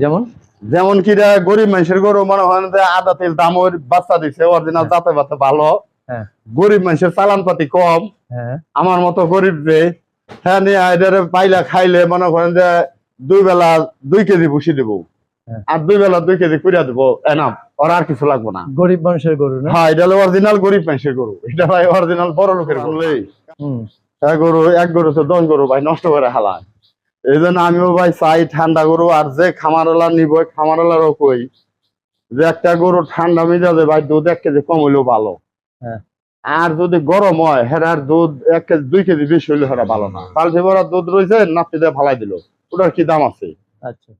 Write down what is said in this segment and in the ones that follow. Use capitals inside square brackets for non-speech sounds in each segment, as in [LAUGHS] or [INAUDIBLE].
যেমন? যেমন কি রে, গরিব মানুষের গরু মনে হয় যে আদা তেল দাম ওর বাচ্চা দিচ্ছে অরিজিনাল হ্যাঁ। জাতে বাতে ভালো। হ্যাঁ। গরিব মানুষের চালান পাতি কম। হ্যাঁ। আমার মতো গরিব রে হ্যাঁ নিয়ে পাইলা খাইলে মনে করেন যে দুই বেলা দুই কেজি ভুসি দিব। হ্যাঁ। আর দুই বেলা দুই কেজি কুড়িয়া দিব এনাম। ওর আর কিছু লাগবে না। গরিব মানুষের গরু না? হ্যাঁ এটা হলো অরিজিনাল গরিব মানুষের গরু। এটা ভাই অরিজিনাল বড় লোকের গরু। এক গরু এক গরু তো দশ গরু ভাই নষ্ট করে হালায়। এই জন্য আমিও ভাই চাই ঠান্ডা গরু আর যে খামারওয়ালা নিব খামারওয়ালারও কই যে একটা গরু ঠান্ডা মেজাজে ভাই দুধ এক কেজি কম হইলেও ভালো। হ্যাঁ। আর যদি গরম হয় হেরার দুধ এক কেজি দুই কেজি বেশি হইলে হেরা ভালো না। পাল্টে ভরা দুধ রয়েছে নাপি দিয়ে ফালাই দিল। ওটার কি দাম আছে? আচ্ছা।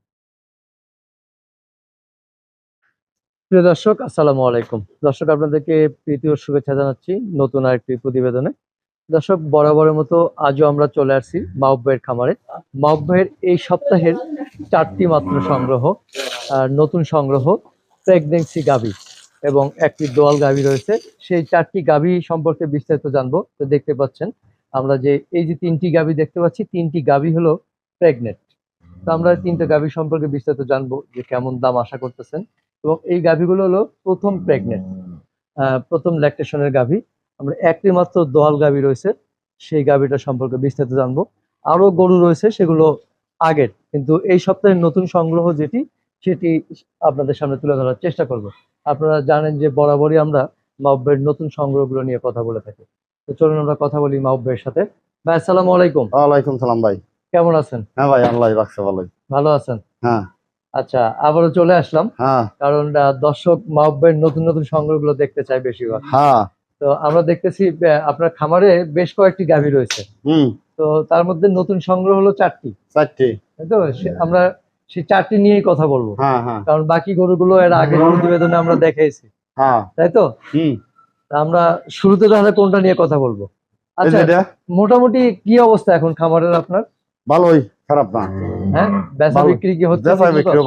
প্রিয় দর্শক আসসালামু আলাইকুম। দর্শক আপনাদেরকে প্রীতি ও শুভেচ্ছা জানাচ্ছি নতুন আরেকটি প্রতিবেদনে। দর্শক, বরাবরের মতো আজও আমরা চলে আসছি মাহব ভাইয়ের খামারে। মাহব ভাইয়ের এই সপ্তাহের চারটি মাত্র সংগ্রহ নতুন সংগ্রহ প্রেগনেন্সি গাভি এবং একটি দোয়াল গাভি রয়েছে। সেই চারটি গাভি সম্পর্কে বিস্তারিত জানব। তো দেখতে পাচ্ছেন, আমরা যে এই যে তিনটি গাভি দেখতে পাচ্ছি, তিনটি গাভি হলো প্রেগনেন্ট। তো আমরা তিনটা গাভি সম্পর্কে বিস্তারিত জানব যে কেমন দাম আশা করতেছেন। এবং এই গাভিগুলো হলো প্রথম প্রেগনেন্ট প্রথম ল্যাকটেশনের গাভি। আমরা একটি মাত্র দোয়াল গাবি রয়েছে সেই গাভিটা সম্পর্কে বিস্তারিত জানব। আরও গরু রয়েছে সেগুলো আগের কিন্তু এই সপ্তাহের নতুন সংগ্রহ যেটি সেটি আপনাদের সামনে তুলে ধরার চেষ্টা করব। আপনারা জানেন যে বরাবরই আমরা মাহবের নতুন সংগ্রহগুলো নিয়ে কথা বলে থাকি। তো চলুন আমরা কথা বলি মাহবের সাথে। ভাই আসসালামু আলাইকুম। ওয়ালাইকুম সালাম ভাই। কেমন আছেন? হ্যাঁ ভাই আল্লাহ রাখছে ভালোই। ভালো আছেন? হ্যাঁ। আচ্ছা আবারও চলে আসলাম। হ্যাঁ। কারণ দর্শক মাহবের নতুন নতুন সংগ্রহগুলো দেখতে চাই বেশিরভাগ। হ্যাঁ। তো আমরা দেখতেছি আপনার খামারে বেশ কয়েকটি গাভী রয়েছে। তো তার মধ্যে নতুন সংগ্রহ হলো চারটি। চারটে। তাই তো? আমরা সেই চারটি নিয়েই কথা বলব। হ্যাঁ হ্যাঁ। কারণ বাকি গরুগুলো এর আগের প্রতিবেদনে আমরা দেখাইছি। হ্যাঁ। তাই তো? আমরা শুরুতে তাহলে কোনটা নিয়ে কথা বলব? আচ্ছা মোটামুটি কি অবস্থা এখন খামারের আপনার? ভালোই খারাপ না। হ্যাঁ? বেচা বিক্রি কি হচ্ছে?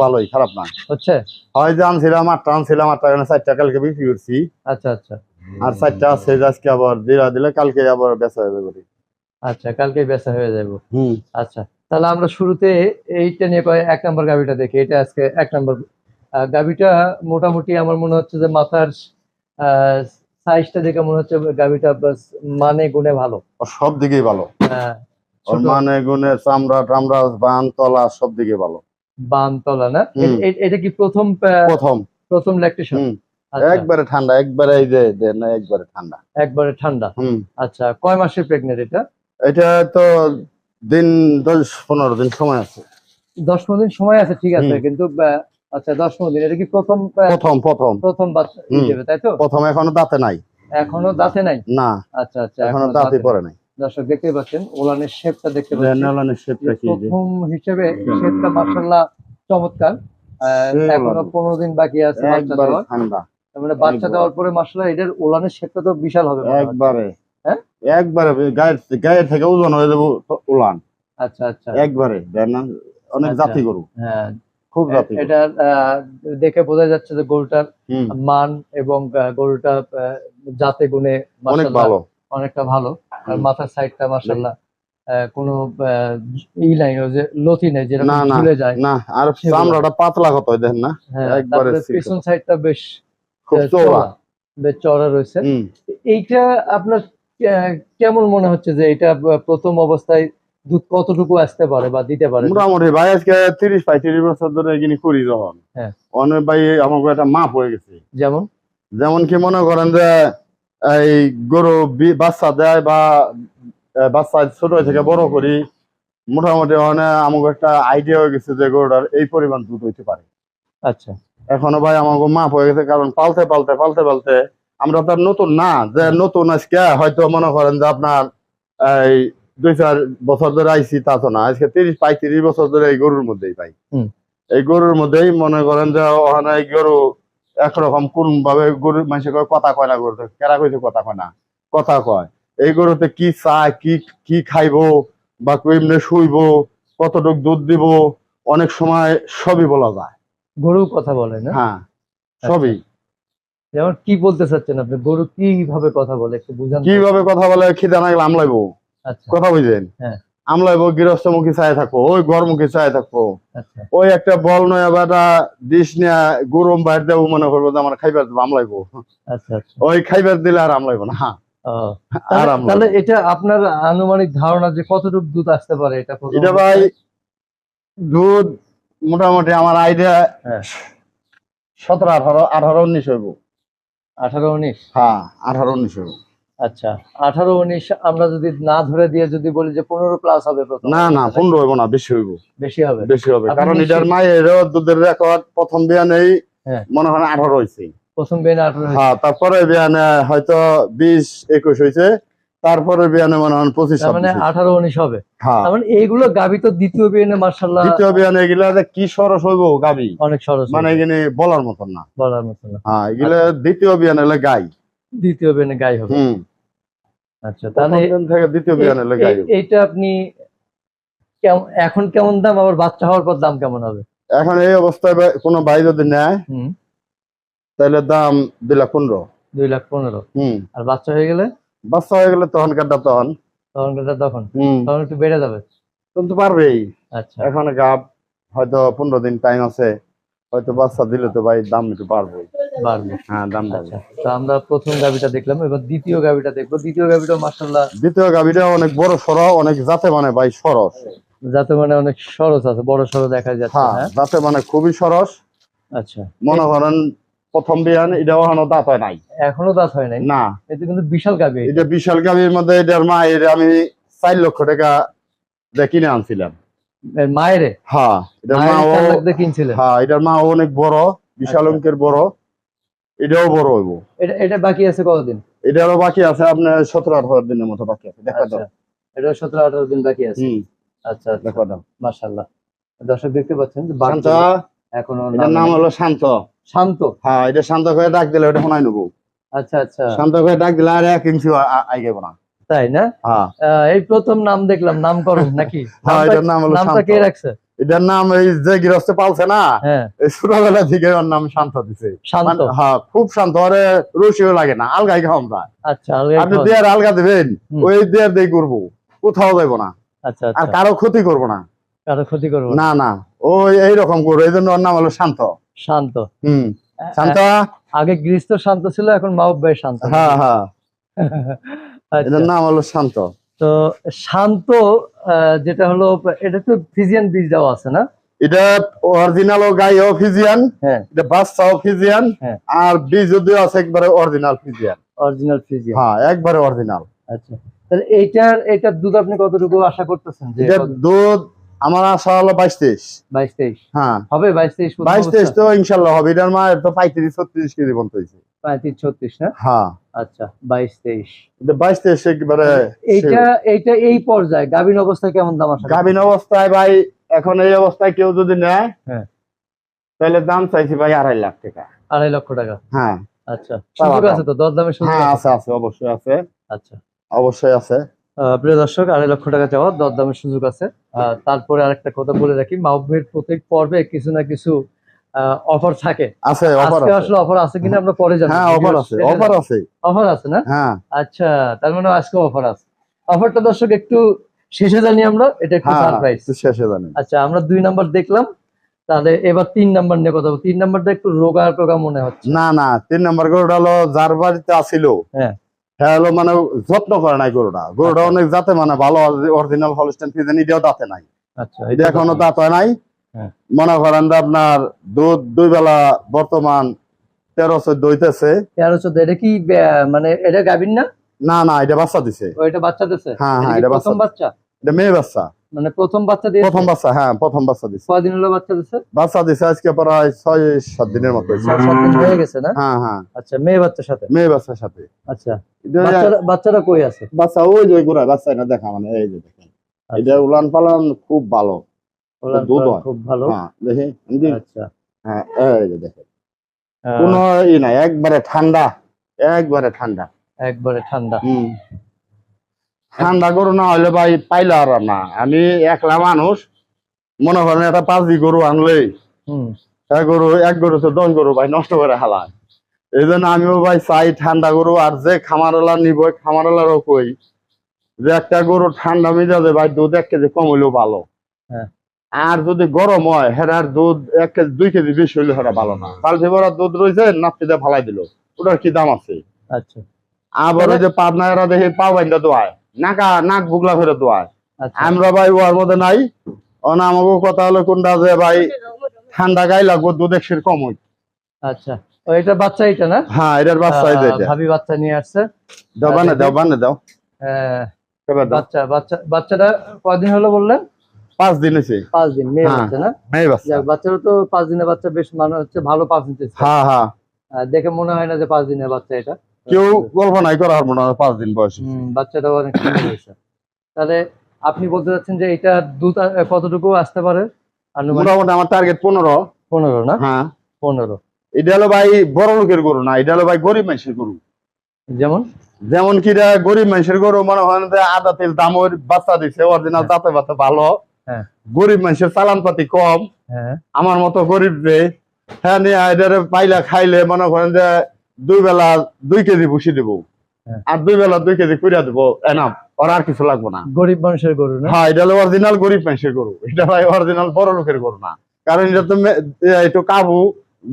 ভালোই খারাপ না। হচ্ছে? হয় যে আনছিলাম আটটা আনছিলাম আটটা চারটা কালকে বিক্রি করছি। আচ্ছা আচ্ছা। আর চারটা আছে আজকে আবার দিলা দিলে কালকে আবার বেচা হয়ে যাবে আচ্ছা কালকে বেচা হয়ে যাব হুম। আচ্ছা তাহলে আমরা শুরুতে এইটা নিয়ে কয় এক নম্বর গাভিটা দেখি এটা আজকে এক নম্বর। গাভিটা মোটামুটি আমার মনে হচ্ছে যে মাথার সাইজটা দেখে মনে হচ্ছে গাভিটা মানে গুণে ভালো। সব দিকেই ভালো। হ্যাঁ, মানে গুণে চামড়া টামড়া বান তলা সব দিকে ভালো। বানতলা না? হুম। এ- এ- এটা কি প্রথম প্রথম। প্রথম ল্যাকটেশন হুম। একবারে ঠান্ডা একবারে এই যে না একবারে ঠান্ডা। একবারে ঠান্ডা। হুম। আচ্ছা কয় মাসের প্রেগনেন্ট এটা? এটা তো দিন দশ পনেরো দিন সময় আছে। দশ পনেরো দিন সময় আছে ঠিক আছে কিন্তু আচ্ছা দশ পনেরো দিন এটা কি প্রথম প্রথম প্রথম। প্রথম বাচ্চা হিসেবে তাই তো? প্রথম এখনও দাঁতে নাই। এখনও দাঁতে নাই? না। আচ্ছা আচ্ছা এখনও দাঁতে পড়ে নাই। দর্শক দেখতে পাচ্ছেন ওলানের শেপটা দেখতে পাচ্ছেন। নেলানের যে শেপটা কি? প্রথম হিসেবে শেপটা মার্শাল্লাহ চমৎকার। আহ, এখনও পনেরো দিন বাকি আছে ঠান্ডা। মানে বাচ্চা দেওয়ার পরে মার্শাল্লাহ এটার ওলানের শেপটা তো বিশাল হবে একবারে। হ্যাঁ? একবারে গায়ের গায়ের থেকে ওজন হয়ে যাব উলান আচ্ছা আচ্ছা। একবারে অনেক আচ্ছা। জাতি গরু। হ্যাঁ। খুব জাতি এটা দেখে বোঝা যাচ্ছে যে গরুটার মান এবং গরুটা জাতে গুণে অনেক ভালো। অনেকটা ভালো। আর। মাথার সাইডটা মার্শাল্লাহ কোনো ই নাই যে লতি নেই যেরকম। ঝুলে যায়। না আর। চামড়াটা পাতলা কত দেখেন না? হ্যাঁ একবারে। পেছন সাইডটা বেশ খুব আহ, চওড়া। বেশ চওড়া রয়েছে। এইটা আপনার কেমন মনে হচ্ছে যে এটা প্রথম অবস্থায় দুধ কতটুকু আসতে পারে বা দিতে পারে? মোটামুটি ভাই আজকে তিরিশ পঁয়ত্রিশ বছর ধরে এগিনি করি যখন হ্যাঁ। অনেক ভাই আমাকে একটা মাপ হয়ে গেছে। যেমন? যেমন কি মনে করেন যে এই গরু বাচ্চা দেয় বা বাচ্চা ছোট থেকে বড় করি মোটামুটি অনেক আমাকে একটা আইডিয়া হয়ে গেছে যে গরুটার এই পরিমাণ দুধ হইতে পারে। আচ্ছা। এখনও ভাই আমাকে মাপ হয়ে গেছে কারণ পালতে পালতে পালতে পালতে আমরা তো আর নতুন না যে নতুন আজকে হয়তো মনে করেন যে আপনার এই দুই চার বছর ধরে আইসি তা তো না আজকে তিরিশ পঁয়ত্রিশ বছর ধরে এই গরুর মধ্যেই পাই এই গরুর মধ্যেই মনে করেন যে ওখানে এই গরু একরকম কোন ভাবে গরু মানুষের কয় কথা কয় না গরু কেরা কইছে কথা কয় না কথা কয়। এই গরুতে কি চায় কি কি খাইবো বা কেমনে শুইবো কতটুক দুধ দিব অনেক সময় সবই বলা যায়। গরু কথা বলে না? হ্যাঁ সবই। যেমন কি বলতে চাচ্ছেন আপনি? গরু কীভাবে কথা বলে? একটু বুঝান কীভাবে কথা বলে? খিদা না আমলাইবো আচ্ছা। কথা বুঝেন? হ্যাঁ। আমলাইব গৃহস্থমুখী চাই থাকব ওই ঘরমুখী চাই থাকব। আচ্ছা। ওই একটা বল নয় বাটা ডিশ নিয়ে গরম বাইর দেবো মনে করব যে আমার খাইবার দেবো আমলাইবো আচ্ছা আচ্ছা। ওই খাইবার দিলে আর আমলাইবো না। তাহলে- এটা আপনার আনুমানিক ধারণা যে কতটুকু দুধ আসতে পারে? এটা এটা ভাই দুধ মোটামুটি আমার আইডিয়া হ্যাঁ। সতেরো আঠারো আঠারো উনিশ হইব। আঠারো উনিশ? হ্যাঁ আঠারো উনিশ হইব। আচ্ছা আঠারো উনিশ আমরা যদি না ধরে দিয়ে যদি বলি যে পনেরো প্লাস হবে না না পনেরো হইব না বেশি হইব। বেশি হবে? বেশি হবে কারণ? এটার মায়ের দুধের রেকর্ড প্রথম বিয়ানেই হ্যাঁ। মনে হয় আঠারো হয়েছে প্রথম বেন আঠারো হ্যাঁ তারপরে বিয়ানে হয়তো বিশ একুশ হয়েছে তারপরে বিয়ানে মনে হয় পঁচিশ মানে আঠারো উনিশ হবে। হ্যাঁ। মানে এইগুলো গাবি তো দ্বিতীয় বিয়েনে মার্শাল্লাহ দ্বিতীয় বিয়ানে এগুলা কি সরস হইব গাবি? অনেক সরস মানে এখানে বলার মতন না। বলার মতো না। হ্যাঁ এগুলা দ্বিতীয় বিয়ানে হলে গাই। দ্বিতীয় বেনে গাই হবে। আচ্ছা তাহলে থেকে দ্বিতীয় বিয়ানে হলে গাই এইটা আপনি এখন কেমন দাম? আবার বাচ্চা হওয়ার পর দাম কেমন হবে? এখন এই অবস্থায় কোনো ভাই যদি নেয় হুম। তাহলে দাম দুই লাখ পনেরো। দুই লাখ পনেরো। আর বাচ্চা হয়ে গেলে? বাচ্চা হয়ে গেলে তখন কাটা তখন? তখন এটা তখন? তখন একটু বেড়ে যাবে। কিন্তু পারবেই। আচ্ছা। এখন গাব হয়তো পনেরো দিন টাইম আছে হয়তো বাচ্চা দিলে তো ভাই দাম একটু পারব বাড়বে। হ্যাঁ দাম বাড়বে। আচ্ছা তো আমরা প্রথম গাবিটা দেখলাম এবার দ্বিতীয় গাবিটা দেখব। দ্বিতীয় গাবিটা মার্শাল্লাহ দ্বিতীয় গাভিটা অনেক বড় সর অনেক যাতে মানে ভাই সরস। যাতে মানে অনেক সরস আছে বড় সরো দেখা যাচ্ছে হ্যাঁ হ্যাঁ? যাতে মানে খুবই সরস। আচ্ছা। মনে করেন প্রথম বিহান এটা এখনও দাঁত হয় নাই। এখনও দাঁত হয় নাই? না। এতে কিন্তু বিশাল গাবি এটা। বিশাল গাভির মধ্যে এটার মা এর আমি চার লক্ষ টাকা কিনে আনছিলাম। মায়েরে? হ্যাঁ এটার মা কিনছিলেন? হ্যাঁ এটার মা অনেক বড় বিশাল আচ্ছা। অঙ্কের বড়। এটাও বড় হইব। এটা এটা বাকি আছে কতদিন? এটারও বাকি আছে আপনার সতেরো আঠারো দিনের মতো বাকি আছে। দেখা আচ্ছা। দাও। এটা সতেরো আঠারো দিন বাকি আছে। আচ্ছা আচ্ছা। দেখা দাও। মার্শাল্লাহ দর্শক দেখতে পাচ্ছেন বাচ্চা এখনও নাম হলো শান্ত। শান্ত? হ্যাঁ এটা শান্ত করে ডাক দিলে ওটা শোনাই নেব। আচ্ছা আচ্ছা। শান্ত করে ডাক দিলে আর এক ইঞ্চি আইগেব না। তাই না? হ্যাঁ। এই প্রথম নাম দেখলাম নামকরণ নাকি? [LAUGHS] হ্যাঁ নামটা- নাম হলো কে রাখছে? এটার নাম এই যে গৃহস্থ পালছে না হ্যাঁ। এই ছোটবেলা থেকে ওর নাম শান্ত দিছে। শান্ত? মানে, হ্যাঁ খুব শান্ত ওরে রুশিও লাগে না আলগাই খাওয়াম যায়। আচ্ছা আপনি দেয়ার আলগা দিবেন। ওই দেয়ার দিয়ে করব কোথাও যাইবো না। আচ্ছা আর আচ্ছা কারও ক্ষতি করব না। কারও ক্ষতি করব না না। ওই এইরকম করব এই জন্য ওর নাম হলো শান্ত। শান্ত। হুম শান্ত? আগে গৃহস্থ শান্ত ছিল এখন মাহবুব ভাই শান্ত। হ্যাঁ হ্যাঁ এটার নাম হলো শান্ত। তো শান্ত যেটা হলো এটা তো ফিজিয়ান বীজ দেওয়া আছে না? এটা অরিজিনাল ও গাই ও ফিজিয়ান হ্যাঁ। এটা বাচ্চাও ফিজিয়ান হ্যাঁ। আর বীজ যদিও আছে একবারে অরিজিনাল ফিজিয়ান। Original Friesian. হ্যাঁ একবারে অরিজিনাল আচ্ছা। তাহলে এইটার এইটার দুধ আপনি কতটুকু আশা করতেছেন যে দুধ আমার আশা হলো বাইশ তেইশ। বাইশ তেইশ। হ্যাঁ। হবে বাইশ তেইশ বাইশ তেইশ তো ইনশাল্লাহ হবে। এটার মা তো পঁয়ত্রিশ ছত্রিশ কেজি পর্যন্ত হয়েছে। পঁয়ত্রিশ ছত্রিশ না? হ্যাঁ। আচ্ছা বাইশ তেইশ। বাইশ তেইশ একেবারে এইটা এইটা এই পর্যায়ে। গাভীন অবস্থায় কেমন দাম আসে গাভীন অবস্থায় ভাই এখন এই অবস্থায় কেউ যদি নেয় হ্যাঁ। তাহলে দাম চাইছি ভাই আড়াই লাখ টাকা। আড়াই লক্ষ টাকা? হ্যাঁ। আচ্ছা। সুযোগ আছে তো? দরদামের সুযোগ হ্যাঁ আছে? আছে আছে অবশ্যই আছে। আচ্ছা। অবশ্যই আছে। প্রিয় দর্শক আড়াই লক্ষ টাকা চাওয়া দরদামের সুযোগ আছে। তারপরে আরেকটা কথা বলে রাখি মাহবুবের প্রত্যেক পর্বে কিছু না কিছু অফার থাকে। আছে অফার আজকে আছে। আসলে অফার আছে কিনা আমরা পরে জানি হ্যাঁ অফার আছে অফার আছে। অফার আছে না? হ্যাঁ। আচ্ছা তার মানে আজকে অফার আছে। অফারটা দর্শক একটু শেষে জানি আমরা এটা একটু হ্যাঁ সারপ্রাইজ একটু শেষে জানি। আচ্ছা আমরা দুই নাম্বার দেখলাম তাহলে এবার তিন নাম্বার নিয়ে কথা বলব। তিন নাম্বারটা একটু রোগা টোগা মনে হচ্ছে। না না তিন নম্বর গরুটা হলো যার বাড়িতে আসিল হ্যাঁ। হ্যাঁ হলো মানে যত্ন করে নাই গরুটা। গরুটা আচ্ছা। অনেক জাতে মানে ভালো অরিজিনাল হলস্টেন ফিজেন এটাও দাঁতে নাই। আচ্ছা এটা এখনও দাঁত হয় নাই। হ্যাঁ। মনে করেন আপনার দুধ দুই বেলা বর্তমান তেরো চোদ্দ হইতেছে। তেরো চোদ্দ এটা কি মানে এটা গাভিন না? না না এটা বাচ্চা দিছে। ও এটা বাচ্চা দিছে? হ্যাঁ, হ্যাঁ, এটা প্রথম বাচ্চা? এটা মেয়ে বাচ্চা। মানে প্রথম বাচ্চা দিয়ে প্রথম বাচ্চা হ্যাঁ প্রথম বাচ্চা দিছে কদিন হলো বাচ্চা দিছে বাচ্চা দিছে আজকে প্রায় ছয় সাত দিনের মতো। দিন হয়ে গেছে না? হ্যাঁ হ্যাঁ। আচ্ছা মেয়ে বাচ্চার সাথে? মেয়ে বাচ্চার সাথে। আচ্ছা। বাচ্চারা বাচ্চারা কই আছে? বাচ্চা ওই যে বাচ্চা না দেখা মানে এই যে দেখেন। এটা উলান পালন খুব ভালো। দুধ খুব ভালো। হ্যাঁ দেখি এই যে, আচ্ছা। হ্যাঁ এই যে দেখেন। কোনো ই নাই একবারে ঠান্ডা একবারে ঠান্ডা। একবারে ঠান্ডা। হুম। ঠান্ডা গরু না হলে ভাই পাইলে আর না। আমি একলা মানুষ মনে করেন একটা পাঁচি গরু আনলেই। এক গরু এক গরু তো দশ গরু ভাই নষ্ট করে হালায়। এই জন্য আমিও ভাই চাই ঠান্ডা গরু আর যে খামারওয়ালা নিব খামারওয়ালারও কই যে একটা গরু ঠান্ডা মেজাজে ভাই দুধ এক কেজি কম হইলেও ভালো। হ্যাঁ। আর যদি গরম হয় হেরার দুধ এক কেজি দুই কেজি বেশি হইলে হেরা ভালো না। পাল্টি ভরা দুধ রয়েছে নাপিতে ফালাই দিল। ওটার কি দাম আছে? আচ্ছা। আবার ওই যে পাবনা এরা দেখে পা বাইন্দা দোয়ায়। নাকা নাক বুগলা ফেরে আচ্ছা। আমরা ভাই ওর মধ্যে নাই। অনা আমাকে কথা হলো কোনটা যে ভাই ঠান্ডা গায়ে লাগবো দুধ একশের কম হই আচ্ছা। ও এটা বাচ্চা এটা না? হ্যাঁ এটার বাচ্চা এটা। ভাবি বাচ্চা নিয়ে আসছে। দাও বানে দাও বানে দাও। এবার বাচ্চা বাচ্চা বাচ্চাটা কদিন হলো বললেন? পাঁচ দিন হয়েছে। পাঁচ দিন মেয়ে হ্যাঁ। বাচ্চা না? এই বাচ্চা। বাচ্চারও তো পাঁচ দিনের বাচ্চা বেশ মানে হচ্ছে ভালো পার্সেন্টেজ হ্যাঁ হ্যাঁ। দেখে মনে হয় না যে পাঁচ দিনের বাচ্চা এটা। কেউ কল্পনাই করা পারব না পাঁচ দিন বয়স হুম, বাচ্চাটাও অনেক সুন্দর হয়েছে। তাহলে আপনি বলতে চাচ্ছেন যে এটা দুধ কতটুকু আসতে পারে? মোটামুটি আমার টার্গেট পনেরো। পনেরো না? হ্যাঁ। পনেরো। এটা হলো ভাই বড় লোকের গরু না এটা হলো ভাই গরিব মানুষের গরু। যেমন? যেমন কি গরিব মানুষের গরু মনে হয় যে আদা তেল দামের বাচ্চা দিছে অরিজিনাল জাতে বাতে ভালো। হ্যাঁ। গরিব মানুষের চালান পাতি কম। হ্যাঁ। আমার মতো গরিব রে হ্যাঁ নিয়ে পাইলা খাইলে মনে করেন যে দুই বেলা দুই কেজি ভুসি দেবো। হ্যাঁ। আর দুই বেলা দুই কেজি কুড়িয়া দেবো এনাম। ওর আর কিছু লাগবো না। গরিব মানুষের গরু না? হ্যাঁ এটা হলো অরিজিনাল গরিব মানুষের গরু। এটা ভাই অরিজিনাল বড় লোকের গরু না। কারণ এটা তো একটু কাবু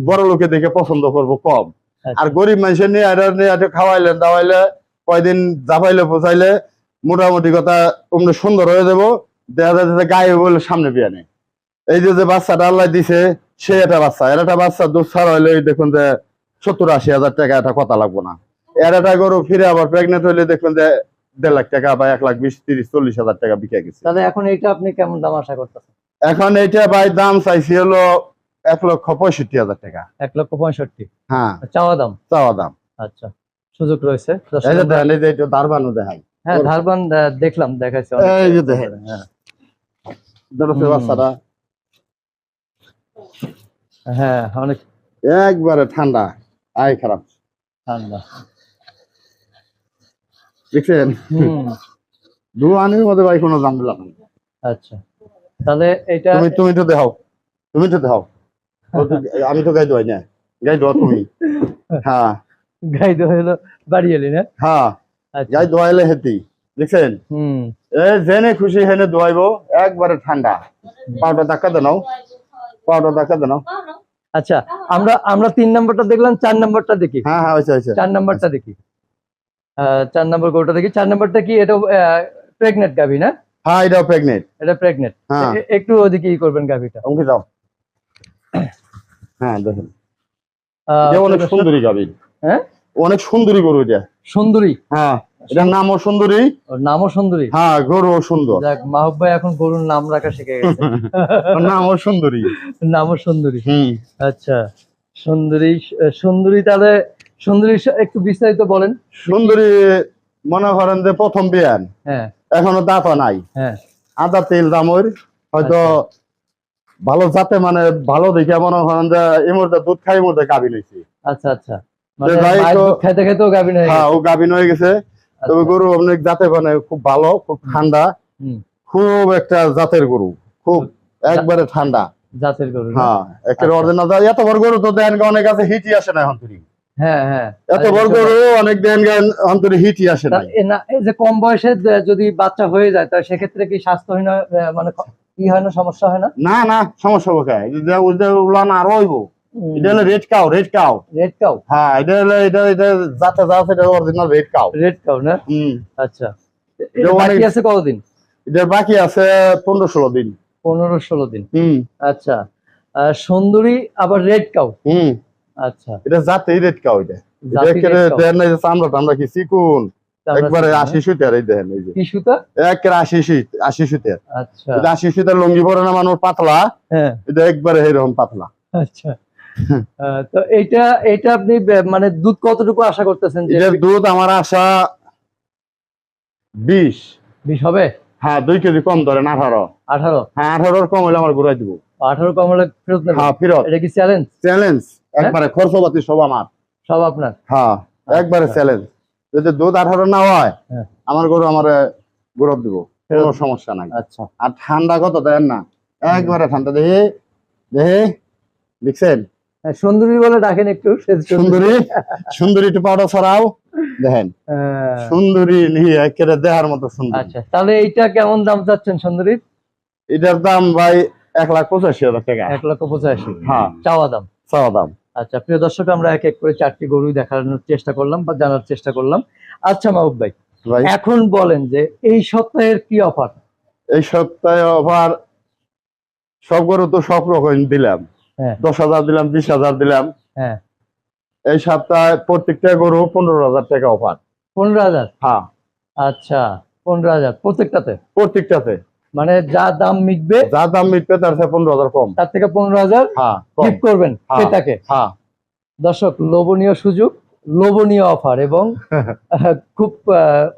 বড় লোকে দেখে পছন্দ করব কম। আচ্ছা। আর গরিব মানুষের নিয়ে এটা নিয়ে একটু খাওয়াইলে দাওয়াইলে কয়দিন জাপাইলে পোচাইলে মোটামুটি কথা অমনি সুন্দর হয়ে যাব। দেখা যাচ্ছে যে গায়ে বলে সামনে বিয়ানে এই যে যে বাচ্চাটা আল্লাহ দিছে সে একটা বাচ্চা। এর একটা বাচ্চা দুধ ছাড়া হইলে দেখুন যে সত্তর আশি হাজার টাকা এটা কথা লাগবো না। এর একটা গরু ফিরে আবার প্রেগনেন্ট হইলে দেখবেন যে দেড় লাখ টাকা বা এক লাখ বিশ তিরিশ চল্লিশ হাজার টাকা বিকে গেছে। তাহলে এখন এটা আপনি কেমন দাম আশা করতেছেন? এখন এইটা ভাই দাম চাইছি হলো এক লক্ষ পঁয়ষট্টি হাজার টাকা। এক লক্ষ পঁয়ষট্টি? হ্যাঁ। চাওয়া দাম? চাওয়া দাম। আচ্ছা সুযোগ রয়েছে। দেখেন এই যে একটু দারবানো দেখাই। হ্যাঁ ধারবান দেখলাম দেখাইছে এই যে দেখেন। হ্যাঁ। হ্যাঁ অনেক একবারে ঠান্ডা। আয় খারাপ। দেখছেন? হুম। দুয়ানির মধ্যে ভাই কোনো দাম দিলাম না। আচ্ছা। তাহলে এটা তুমি তুমি তো দেখাও। তুমি তো দেখাও। [LAUGHS] আমি তো গাই দোয়াই না। গাই দোয়া তুমি। হ্যাঁ। গাই তো হলো বাড়ি এলি না? হ্যাঁ। আচ্ছা। গাই দোয়াইলে হেতি। দেখছেন? হুম। এ জেনে খুশি হেনে দোয়াইবো একবারে ঠান্ডা। পাউডার ধাক্কা দেনাও পাউডার ধাক্কা দেনাও আচ্ছা আমরা আমরা তিন নাম্বারটা দেখলাম চার নাম্বারটা দেখি। হ্যাঁ হ্যাঁ হয়েছে হয়েছে। চার নাম্বারটা দেখি। চার নাম্বার গরুটা দেখি। চার নাম্বারটা কি? এটা প্রেগনেন্ট গাভি না? হ্যাঁ এটাও প্রেগনেন্ট এটা প্রেগনেন্ট একটু ওদিকে ই করবেন গাভিটা। অঙ্কে যাও হ্যাঁ দেখেন। এটা অনেক সুন্দরী গাভী। হ্যাঁ? অনেক সুন্দরী গরু এটা। সুন্দরী? হ্যাঁ। এটার নামও সুন্দরী? নামও সুন্দরী? হ্যাঁ গরু সুন্দর। যাক মাহবুব ভাই এখন গরুর নাম রাখা শিখে গেছে। [LAUGHS] নামও সুন্দরী। নামও সুন্দরী। আচ্ছা সুন্দরী সুন্দরী তাহলে সুন্দরী একটু বিস্তারিত বলেন। সুন্দরী মনে করেন যে প্রথম বিয়ান। হ্যাঁ। এখনও দাঁত নাই। হ্যাঁ। আদা তেল দামর হয়তো ভালো জাতে মানে ভালো দেখে মনে করেন যে এই মুহূর্তে দুধ খাই এই মুহূর্তে গাভিন হয়েছে আচ্ছা আচ্ছা। মানে খাইতে খাইতেও গাভিন হয়ে হ্যাঁ ও গাভিন হয়ে গেছে। তবে আচ্ছা, গরু অনেক জাতে মানে খুব ভালো খুব ঠান্ডা। খুব একটা জাতের গরু খুব একবারে ঠান্ডা। জাতের গরু হ্যাঁ আচ্ছা। অরিজিনাল এত বড় গরু তো দেন অনেক আছে হিটই আসে না এখন হ্যাঁ হ্যাঁ। এত বড় গরু অনেক দেন অন্তরে হিটই আসে না এই যে কম বয়সে যদি বাচ্চা হয়ে যায় তা সেক্ষেত্রে কি স্বাস্থ্যহীন মানে কি হয় না সমস্যা হয় না? না না সমস্যা আরও হইব। এটা হলো red cow red cow red cow হ্যাঁ এটা হলো এটা এটা যাতে এটা original red cow red cow না? হুম। আচ্ছা। বাকি আছে কতদিন? বাকি আছে পনেরো ষোলো দিন। পনেরো ষোলো দিন। হুম। আচ্ছা। সুন্দরী আবার রেড কাউ হুম। আচ্ছা। এটা যাতেই রেড কাউ এটা। জাতি যে চামড়া টামড়া কি চিকুন? একবারে আশি সুতের এই দেখেন এই যে। কি সুতা? একেবারে আশি শীত আশি সুতের আচ্ছা। আশি সুতের লঙ্গি পরে না মানুষ পাতলা হ্যাঁ। এটা একবারে এরকম পাতলা। আচ্ছা। তো এইটা এইটা আপনি মানে দুধ কতটুকু আশা করতেছেন এটার দুধ আমার আশা বিশ। বিশ হবে? হ্যাঁ দুই কেজি কম ধরেন আঠারো। আঠারো? হ্যাঁ আঠারোর কম হলে আমার ঘুরাই দিব। আঠারো কম হলে ফেরত হ্যাঁ ফিরত। এটা কি চ্যালেঞ্জ চ্যালেঞ্জ একবারে খরচপাতি সব আমার। সব আপনার? হ্যাঁ একবারে। চ্যালেঞ্জ যদি দুধ আঠারো না হয় হ্যাঁ। আমার গরু আমার গরব দিব। কোনো সমস্যা নাই। আচ্ছা। আর ঠান্ডা কত দেন না? একবারে ঠান্ডা। দেখে দেখে দেখছেন? সুন্দরী বলে ডাকেন একটু সুন্দরী। সুন্দরী? একটু পাউডার ছড়াও দেখেন। হ্যাঁ, সুন্দরী নিয়ে একেবারে দেহার মতো সুন্দর। আচ্ছা তাহলে এইটা কেমন দাম চাচ্ছেন সুন্দরীর? এটার দাম ভাই এক লাখ পঁচাশি হাজার টাকা। এক লক্ষ পঁচাশি। হ্যাঁ। চাওয়া দাম? চাওয়া দাম। আচ্ছা প্রিয় দর্শক আমরা এক এক করে চারটি গরু দেখানোর চেষ্টা করলাম বা জানার চেষ্টা করলাম। আচ্ছা মাহবুব ভাই এখন বলেন যে এই সপ্তাহের কি অফার? এই সপ্তাহে অফার সব গরু তো সব রকম দিলাম। হ্যাঁ। দশ হাজার দিলাম বিশ হাজার দিলাম। হ্যাঁ। এই সপ্তাহে প্রত্যেকটা গরু পনেরো হাজার টাকা অফার। পনেরো হাজার? হ্যাঁ। আচ্ছা পনেরো হাজার। প্রত্যেকটাতে? প্রত্যেকটাতে। মানে যা দাম মিটবে? যা দাম মিটবে তার থেকে পনেরো হাজার কম। তার থেকে পনেরো হাজার? হ্যাঁ গিফট করবেন হ্যাঁ। ক্রেতাকে? হ্যাঁ। দর্শক লোভনীয় সুযোগ লোভনীয় অফার এবং [LAUGHS] খুব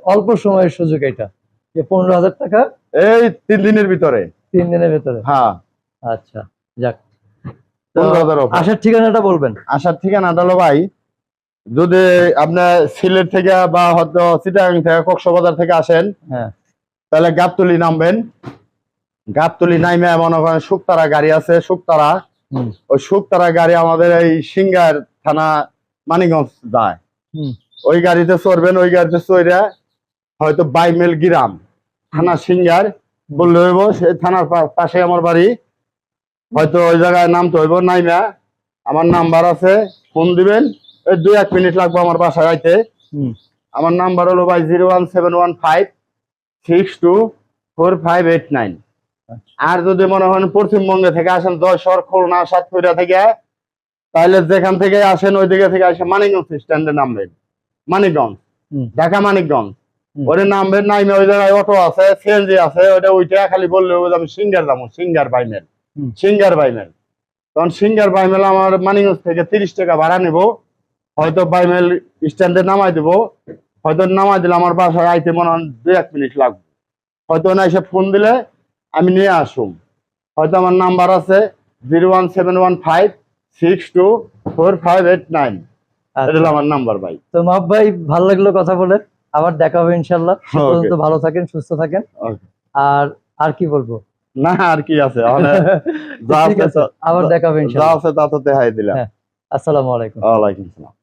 অল্প সময়ের সুযোগ এটা যে পনেরো হাজার টাকা এই তিন দিনের ভিতরে। তিন দিনের ভিতরে। হ্যাঁ। আচ্ছা যাক তো পনেরো হাজার অফার আসার ঠিকানাটা বলবেন। আসার ঠিকানাটা হলো ভাই যদি আপনার সিলেট থেকে বা হয়তো চিটাগাং থেকে কক্সবাজার থেকে আসেন হ্যাঁ। তাহলে গাবতলি নামবেন। গাবতলি নাইমে মনে করেন শুকতারা গাড়ি আছে শুকতারা। ওই শুকতারা গাড়ি আমাদের এই সিঙ্গার থানা মানিকগঞ্জ যায়। হুম। ওই গাড়িতে চড়বেন ওই গাড়িতে চড়ে হয়তো বাইমেল গ্রাম থানা সিঙ্গার বললে হইব সেই থানার পাশে আমার বাড়ি। হয়তো ওই জায়গায় নামতে হইব নাইমা আমার নাম্বার আছে ফোন দিবেন। এই দুই এক মিনিট লাগবে আমার বাসায় আইতে। আমার নাম্বার হলো ভাই zero one seven one five six two four five eight nine. আর যদি মনে হয় পশ্চিমবঙ্গে থেকে আসেন যশোর খুলনা সাতক্ষীরা থেকে তাহলে যেখান থেকে আসেন ওই দিকে থেকে আসে মানিকগঞ্জ স্ট্যান্ডে নামবেন। মানিকগঞ্জ। ঢাকা মানিকগঞ্জ। ওটা নামবেন নাইমে ওই জায়গায় অটো আছে সিএনজি আছে ওটা ওইটা খালি বললে আমি সিঙ্গার যাব সিঙ্গার বাইমেল। হুম। সিঙ্গার বাইমেল তখন সিঙ্গার বাইমেল আমার মানিকগঞ্জ থেকে তিরিশ টাকা ভাড়া নেব। হয়তো বাইমেল স্ট্যান্ডে নামাই দেবো। হয়তো নামাই দিলে আমার বাসায় আইতে মনে হয় দু এক মিনিট লাগবে। হয়তো না এসে ফোন দিলে আমি নিয়ে আসুম। হয়তো আমার নাম্বার আছে zero one seven one five six two four five eight nine এটা। আমার নাম্বার ভাই। তো মাহবুব ভাই ভালো লাগল কথা বলে। আবার দেখা হবে ইনশাল্লাহ পর্যন্ত ভালো থাকেন সুস্থ থাকেন। আর আর কি বলব? না আর কি আছে? ওখানে [LAUGHS] যা আছে আছে আবার দেখাবেন যা আছে তা তো দেখাই দিলাম। হ্যাঁ। আসসালামু আলাইকুম। ওয়ালাইকুম সালাম